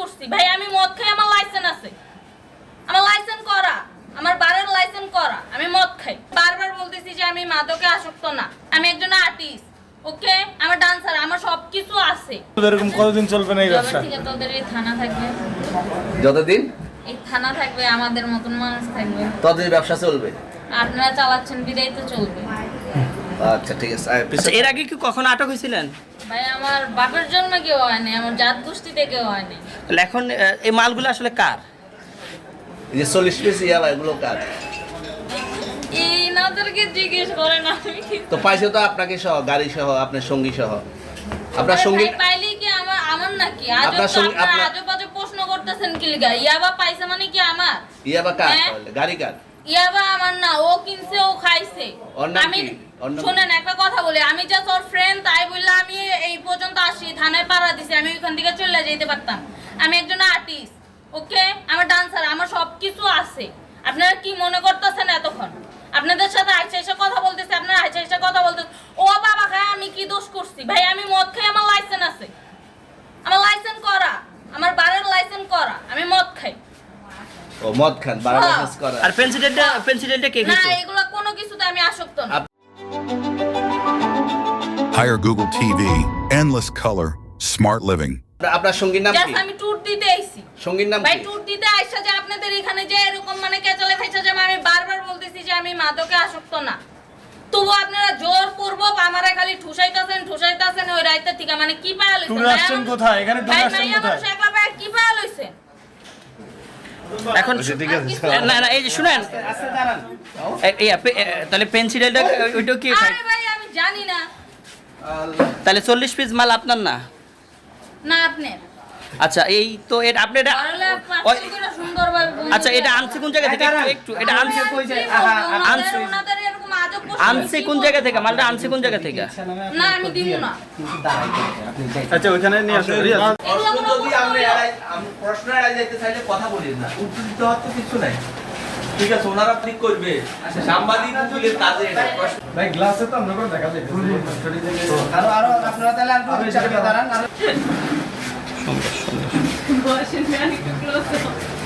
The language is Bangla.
করছি। ভাই আমি মদ খাই আমার লাইসেন্স আছে। আমার লাইসেন্স করা। আমার বারের লাইসেন্স করা। আমি মদ খাই। বারবার বলতেছি যে আমি মাদকে আসক্ত না। আমি একজন আর্টিস্ট ওকে আমার ডান্সার আমার সবকিছু আছে। এরকম কতদিন চলবে না এই ব্যবসা? ঠিক আছে তোদের এই থানা থাকবে। যতদিন? এই থানা থাকবে আমাদের মতন মানুষ থাকবে। ততদিন ব্যবসা চলবে? আপনারা চালাচ্ছেন বিদায় তো চলবে। আচ্ছা ঠিক আছে। আচ্ছা এর আগে কি কখনো আটক হয়েছিলেন? ভাই আমার বাপের জন্মে কেউ হয় নাই আমার জাত গোষ্ঠীতে কেউ হয় নাই তাহলে এখন এই মালগুলো আসলে কার? এই যে চল্লিশ পিস ইয়াবা এগুলো কাজ এই নাদেরকে জিজ্ঞেস করেন তো পাইছে তো আপনাকে সহ গাড়ি সহ আপনার সঙ্গী সহ। আপনার সঙ্গী ভাই, পাইলেই কি আমার আমার নাকি? আপনার সঙ্গে- আপনারা আপনার- আজব আজব প্রশ্ন করতেছেন কি লিগা? ইয়াবা পাইছে মানে কি আমার? ইয়াবা কার হ্যাঁ? গাড়ি কার? ইয়াবা আমার না ও কিনছে ও নাম আমি কি? ওর নাম শুনেন একটা কথা বলি। আমি জাস্ট ওর ফ্রেন্ড তাই বললে আমি এই পর্যন্ত আসি। থানায় পাড়া দিছি আমি ওইখান থেকে চলে যেতে পারতাম। আমি একজন আর্টিস্ট ওকে আমার ডান্সার আমার সবকিছু আছে। আপনারা কি মনে করতেছেন এতক্ষণ? আপনাদের সাথে আইসা এসে কথা বলতেছে আপনারা আইসা এসে কথা বলতেছে ও বাবা খায় আমি কি দোষ করছি? ভাই আমি মদ খাই আমার লাইসেন্স আছে। আমার লাইসেন্স করা। আমার বারের লাইসেন্স করা। আমি মদ খাই। ও মদ খান বারো হ্যাঁ। লাইসেন্স করা। আর পেন্সিডেন্টটা পেন্সিডেন্টটা কে না এগুলো আমি আসক্ত না। আপ- Hire Google TV, endless color, smart living. আপনার- সঙ্গীর নাম কি? জাস্ট আমি ট্যুর দিতে আইছি। সঙ্গীর নাম ভাই কি? ট্যুর দিতে আইসা যে আপনাদের এখানে যে এরকম মানে কেচালে খাইছে যে আমি বারবার বলতেছি যে আমি মাদকে আসক্ত না। তবু আপনারা জোর পূর্বক আমারে খালি ঠুসাইতাছেন ঠুসাইতাছেন ওই রাইতে থেকে। মানে কি ট্যুরে আসছেন কোথায়? এখানে ট্যুরে আসছেন কোথায়? এখন না না এই যে শুনেন। এই তাহলে পেন্সিলটা ওইটাও কি জানি না। তাহলে চল্লিশ পিস মাল আপনার না? না আপনার। আচ্ছা এই তো এটা আপনি এটা। আচ্ছা এটা আনছে কোন জায়গা থেকে? একটু এটা আনছে আনছে কোন জায়গা থেকে? মালটা আনছে কোন জায়গা থেকে? না আমি দিব না। আচ্ছা ওইখানে নিয়ে আসো রিয়াজ এগুলো কোনো যদি আপনি হলো? এড়াই- আপনি প্রশ্ন এড়াই যেতে চাইলে কথা বলিন না। উত্তর দিতে হওয়ার তো কিছু নাই। ঠিক আছে ওনারা ঠিক করবে। সাংবাদিক উকিলের কাজে ভাই গ্লাসে তো আমরা করে দেখা যায় আরও আরও আপনারা তাহলে আর একটু দাঁড়ান আরও বসেন, আমি একটু close হব।